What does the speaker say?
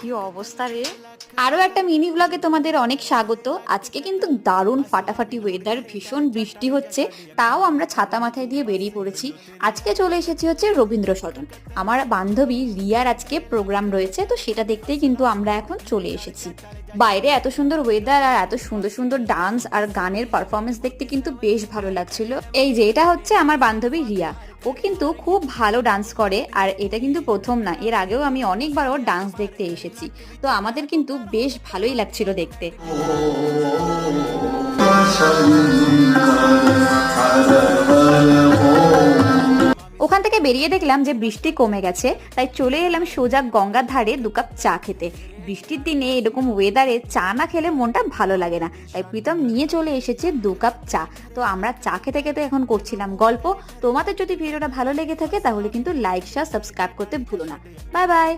কি অবস্থা রে? আরও একটা মিনি ব্লগে তোমাদের অনেক স্বাগত। আজকে কিন্তু দারুণ ফাটাফাটি ওয়েদার ভীষণ বৃষ্টি হচ্ছে, তাও আমরা ছাতা মাথায় দিয়ে বেরিয়ে পড়েছি। আজকে চলে এসেছি হচ্ছে রবীন্দ্র সদন। আমার বান্ধবী রিয়ার আজকে প্রোগ্রাম রয়েছে, তো সেটা দেখতেই কিন্তু আমরা এখন চলে এসেছি। বাইরে এত সুন্দর ওয়েদার আর এত সুন্দর সুন্দর ডান্স আর গানের পারফরমেন্স দেখতে কিন্তু বেশ ভালো লাগছিল। এই যে, এটা হচ্ছে আমার বান্ধবী রিয়া। ও কিন্তু খুব ভালো ডান্স করে, আর এটা কিন্তু প্রথম না, এর আগেও আমি অনেকবার ওর ডান্স দেখতে এসেছি। তো আমাদের কিন্তু বেশ ভালোই লাগছিল দেখতে। ওখান থেকে বেরিয়ে দেখলাম যে বৃষ্টি কমে গেছে, তাই চলে এলাম সোজা গঙ্গার ধারে দু কাপ চা খেতে। বৃষ্টির দিনে এরকম ওয়েদারে চা না খেলে মনটা ভালো লাগে না, তাই প্রীতম নিয়ে চলে এসেছে দু কাপ চা। তো আমরা চা খেতে খেতে এখন করছিলাম গল্প। তোমাদের যদি ভিডিওটা ভালো লেগে থাকে, তাহলে কিন্তু লাইক শেয়ার সাবস্ক্রাইব করতে ভুলো না। Bye bye